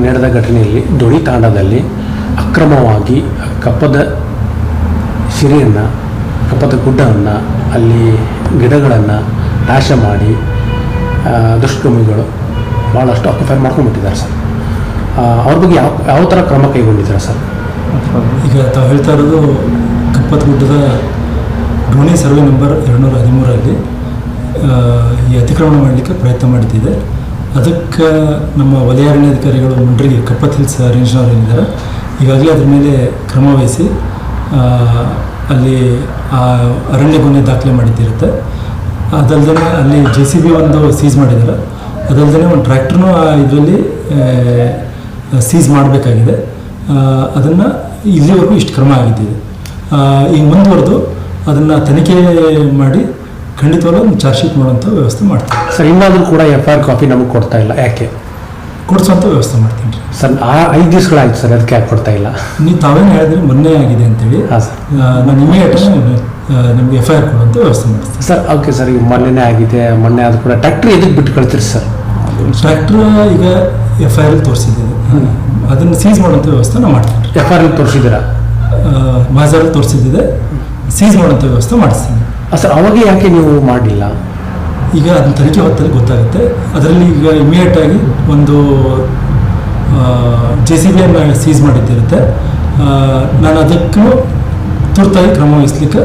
ನಡೆದ ಘಟನೆಯಲ್ಲಿ ದೊಡಿ ತಾಂಡದಲ್ಲಿ ಅಕ್ರಮವಾಗಿ ಕಪ್ಪದ ಸಿರಿಯನ್ನು ಕಪ್ಪದ ಗುಡ್ಡವನ್ನು ಅಲ್ಲಿ ಗಿಡಗಳನ್ನು ನಾಶ ಮಾಡಿ ದುಷ್ಕರ್ಮಿಗಳು ಭಾಳಷ್ಟು ಆಕ್ಯುಫೈ ಮಾಡ್ಕೊಂಡ್ಬಿಟ್ಟಿದ್ದಾರೆ ಸರ್. ಅವ್ರ ಬಗ್ಗೆ ಯಾವ ಯಾವ ಥರ ಕ್ರಮ ಕೈಗೊಂಡಿದ್ದಾರೆ ಸರ್? ಈಗ ತಾವು ಹೇಳ್ತಾ ಇರೋದು ಕಪ್ಪತ್ ಗುಡ್ಡದ ಡ್ರೋಣಿ ಸರ್ವೆ ನಂಬರ್ ಎರಡುನೂರ ಹದಿಮೂರರಲ್ಲಿ ಆ, ಈ ಅತಿಕ್ರಮಣ ಮಾಡಲಿಕ್ಕೆ ಪ್ರಯತ್ನ ಮಾಡಿದ್ದಿದೆ ಅದಕ್ಕೆ, ನಮ್ಮ ವಲಯ ಅರಣ್ಯಾಧಿಕಾರಿಗಳು ಮಂಡ್ರಿಗೆ ಕಪ್ಪತ್ ಹಿಲ್ಸ್ ರೇಂಜ್ನವ್ರು ಏನಿದ್ದಾರೆ ಈಗಾಗಲೇ ಅದ್ರ ಮೇಲೆ ಕ್ರಮ ವಹಿಸಿ ಅಲ್ಲಿ ಆ ಅರಣ್ಯ ಗುಣ ದಾಖಲೆ ಮಾಡಿದ್ದಿರುತ್ತೆ. ಅದಲ್ಲದೆ ಅಲ್ಲಿ ಜೆ ಸಿ ಬಿ ಒಂದು ಸೀಸ್ ಮಾಡಿದ್ದಾರೆ. ಅದಲ್ಲದೆ ಒಂದು ಟ್ರ್ಯಾಕ್ಟ್ರನ್ನೂ ಇದರಲ್ಲಿ ಸೀಸ್ ಮಾಡಬೇಕಾಗಿದೆ. ಅದನ್ನು ಇಲ್ಲಿವರೆಗೂ ಇಷ್ಟು ಕ್ರಮ ಆಗಿದ್ದಿದೆ ಈಗ ಮುಂದುವರೆದು ಅದನ್ನು ತನಿಖೆ ಮಾಡಿ ಖಂಡಿತವಾಗ್ಲೂ ಚಾರ್ಜ್ ಶೀಟ್ ಮಾಡುವಂಥ ವ್ಯವಸ್ಥೆ ಮಾಡ್ತೀವಿ. ಸರ್ ಇನ್ನಾದರೂ ಕೂಡ ಎಫ್ ಐ ಆರ್ ಕಾಪಿ ನಮಗೆ ಕೊಡ್ತಾ ಇಲ್ಲ. ಯಾಕೆ? ಕೊಡಿಸುವಂಥ ವ್ಯವಸ್ಥೆ ಮಾಡ್ತೀನಿ ರೀ. ಸರ್ ಆ ಐದು ದಿವಸಗಳಾಯ್ತು ಸರ್ ಅದಕ್ಕೆ ಯಾಕೆ ಕೊಡ್ತಾ ಇಲ್ಲ? ನೀವು ತಾವೇನು ಹೇಳಿದ್ರೆ ಮೊನ್ನೆ ಆಗಿದೆ ಅಂತೇಳಿ. ಹಾಂ ಸರ್. ನಾನು ಇಮಿಡಿಯೇಟ್ ನಿಮಗೆ ಎಫ್ ಐ ಆರ್ ಕೊಡುವಂಥ ವ್ಯವಸ್ಥೆ ಮಾಡ್ತೀನಿ. ಸರ್ ಓಕೆ ಸರ್ ಈಗ ಮೊನ್ನೆನೇ ಆಗಿದೆ ಮೊನ್ನೆ ಅದು ಕೂಡ ಟ್ಯಾಕ್ಟ್ರಿ ಎದಕ್ಕೆ ಬಿಟ್ಟು ಕಳ್ತೀರಿ ಸರ್? ಟ್ರ್ಯಾಕ್ಟ್ರ್ ಈಗ ಎಫ್ ಐ ಆರ್ ತೋರಿಸಿದ್ದೀನಿ ಅದನ್ನು ಸೀಸ್ ಮಾಡುವಂಥ ವ್ಯವಸ್ಥೆ ನಾವು ಮಾಡ್ತೀನಿ ರೀ. ಎಫ್ ಐ ಆರ್ ತೋರಿಸಿದ್ದೀರಾ ಮಾಜಾರಲ್ಲಿ ತೋರಿಸಿದ್ದಿದೆ. ಸೀಸ್ ಮಾಡುವಂಥ ವ್ಯವಸ್ಥೆ ಮಾಡಿಸ್ತೀನಿ. ಸರ್ ಅವಾಗ ಯಾಕೆ ನೀವು ಮಾಡಲಿಲ್ಲ ಈಗ ಅದನ್ನ ತನಿಖೆ ಹೊತ್ತಲ್ಲಿ ಗೊತ್ತಾಗುತ್ತೆ. ಅದರಲ್ಲಿ ಈಗ ಇಮಿಡಿಯೇಟ್ ಆಗಿ ಒಂದು ಜೆ ಸಿ ಬಿಯನ್ನು ಸೀಸ್ ಮಾಡಿದ್ದಿರುತ್ತೆ. ನಾನು ಅದಕ್ಕೂ ತುರ್ತಾಗಿ ಕ್ರಮ ವಹಿಸ್ಲಿಕ್ಕೆ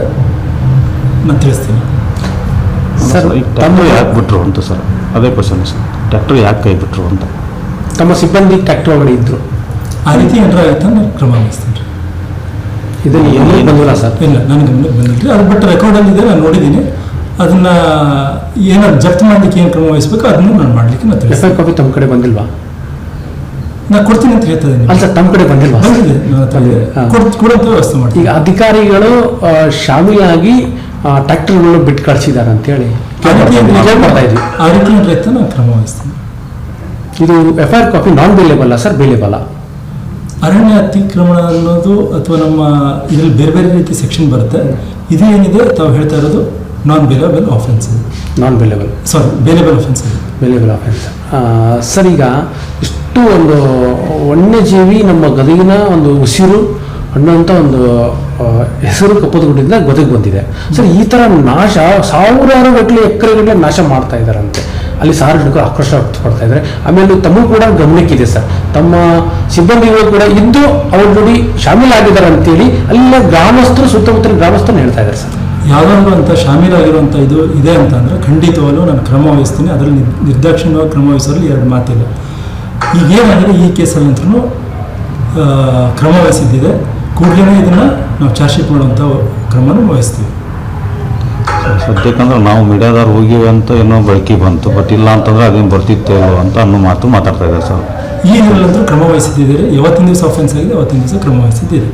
ನಾನು ತಿಳಿಸ್ತೀನಿ. ಸರ್ ತಮ್ಮ ಯಾಕೆ ಬಿಟ್ರು ಅಂತ ಸರ್? ಅದೇ ಕ್ವಶನ್ ಸರ್. ಟ್ಯಾಕ್ಟರ್ ಯಾಕೆ ಕೈ ಬಿಟ್ರು ಅಂತ? ತಮ್ಮ ಸಿಬ್ಬಂದಿ ಟ್ಯಾಕ್ಟ್ರಿ ಒಳಗಡೆ ಇದ್ದರು ಆ ರೀತಿ ಏನಾರ ಆಯ್ತು ನಾನು ಕ್ರಮ ವಹಿಸ್ತೀನಿ. ಇದನ್ನು ಎಲ್ಲಿ ಬಂದಿಲ್ಲ ಸರ್. ಇಲ್ಲ ಗಮನಕ್ಕೆ ಬಂದಿಲ್ಲ. ಅದು ಬಟ್ ರೆಕಾರ್ಡಲ್ಲಿ ಇದೆ ನಾನು ನೋಡಿದ್ದೀನಿ. ಅದನ್ನ ಏನಾದ್ರು ಜಪ್ತಿ ಮಾಡಲಿಕ್ಕೆ ಏನು ಕ್ರಮ ವಹಿಸ್ಬೇಕು ಅದನ್ನು ನಾನು ಮಾಡಲಿಕ್ಕೆ ನಾನು ಎಫ್ ಐ ಕಾಪಿ ತಮ್ಮ ಕಡೆ ಬಂದಿಲ್ವಾ? ನಾನು ಕೊಡ್ತೀನಿ ಅಂತ ಹೇಳ್ತಾ ಇದ್ದೀನಿ. ಅಲ್ಲ ಸರ್ ತಮ್ಮ ಕಡೆ ಬಂದಿಲ್ವಾ? ಸರ್? ಬಂದಿದೆ ನನ್ನ ಹತ್ರ ಇದೆ. ಹಾ. ಕೊಡ್ ಕೊಡುವಂಥ ವ್ಯವಸ್ಥೆ ಮಾಡ್ತೀನಿ. ಈಗ ಅಧಿಕಾರಿಗಳು ಶಾಮೀಲಾಗಿ ಟ್ಯಾಕ್ಟರ್ಗಳು ಬಿಟ್ಟು ಕಳಿಸಿದ್ದಾರೆ ಅಂತೇಳಿ ಆ ರೀತಿ ನಾನು ಕ್ರಮ ವಹಿಸ್ತೀನಿ. ಇದು F I R copy non bailable sir bailable ಅರಣ್ಯ ಅತಿಕ್ರಮಣ ಅನ್ನೋದು ಅಥವಾ ನಮ್ಮ ಇದರಲ್ಲಿ ಬೇರೆ ಬೇರೆ ರೀತಿ ಸೆಕ್ಷನ್ ಬರುತ್ತೆ. ಇದು ಏನಿದೆ ತಾವು ಹೇಳ್ತಾ ಇರೋದು non bailable offence non bailable sorry bailable offence bailable offence sir ಈಗ ಇಷ್ಟು ಒಂದು ವನ್ಯಜೀವಿ ನಮ್ಮ ಗದಗಿನ ಒಂದು ಉಸಿರು ಅನ್ನೋಂಥ ಒಂದು ಹೆಸರು ಕಪ್ಪದ ಗುಡ್ಡದಿಂದ ಗದಗ ಬಂದಿದೆ. ಸರ್ ಈ ಥರ ನಾಶ ಸಾವಿರಾರು ಗಟ್ಟಲೆ ಎಕರೆಗಟ್ಟಲೆ ನಾಶ ಮಾಡ್ತಾ ಇದ್ದಾರಂತೆ ಅಲ್ಲಿ ಸಾರ್ವಜನಿಕರು ಆಕ್ರೋಶ ವ್ಯಕ್ತಪಡ್ತಾ ಇದ್ದಾರೆ. ಆಮೇಲೆ ತಮಗೂ ಕೂಡ ಗಮನಕ್ಕಿದೆ ಸರ್. ತಮ್ಮ ಸಿಬ್ಬಂದಿಗಳು ಕೂಡ ಇದ್ದು ಅವ್ರ ಜೋಡಿ ಶಾಮೀಲಾಗಿದ್ದಾರೆ ಅಂತೇಳಿ ಅಲ್ಲಿನ ಗ್ರಾಮಸ್ಥರು ಸುತ್ತಮುತ್ತಲ ಗ್ರಾಮಸ್ಥರು ಹೇಳ್ತಾ ಇದ್ದಾರೆ ಸರ್. ಯಾವ್ದಾದ್ರು ಅಂತ ಶಾಮೀಲಾಗಿರುವಂಥ ಇದು ಇದೆ ಅಂತ ಅಂದರೆ ಖಂಡಿತವಾಗ್ಲೂ ನಾನು ಕ್ರಮ ವಹಿಸ್ತೀನಿ. ಅದರಲ್ಲಿ ನಿರ್- ನಿರ್ದಾಕ್ಷಿಣ್ಯವಾಗಿ ಕ್ರಮ ವಹಿಸೋದ್ರಲ್ಲಿ ಎರಡು ಮಾತಿಲ್ಲ ಈಗೇನಾಗಿದೆ ಈ ಕೇಸಲ್ಲಿ ಅಂತೂ ಕ್ರಮ ವಹಿಸಿದ್ದಿದೆ. ಕೂಡಲೇ ಇದನ್ನು ನಾವು ಚಾರ್ಜ್ ಶೀಟ್ ಮಾಡುವಂಥ ಕ್ರಮನೂ ವಹಿಸ್ತೀವಿ. ಸದ್ಯಕ್ಕಂದ್ರೆ ನಾವು ಮೀಡಿಯಾದವ್ರು ಹೋಗಿವಿ ಅಂತ ಏನೋ ಬಳಕೆ ಬಂತು. ಬಟ್ ಇಲ್ಲ ಅಂತಂದ್ರೆ ಅದೇನು ಬರ್ತಿತ್ತು ಇಲ್ಲೋ ಅಂತ ಅನ್ನೋ ಮಾತು ಮಾತಾಡ್ತಾ ಇದ್ದಾರೆ ಸರ್. ಈ ಅಂದ್ರೆ ಕ್ರಮ ವಹಿಸಿದ್ದೀರಿ ಇವತ್ತಿನ ದಿವಸ ಆಫೆನ್ಸ್ ಆಗಿದೆ, ಅವತ್ತಿನ ದಿವಸ ಕ್ರಮ ವಹಿಸಿದ್ದೀರಿ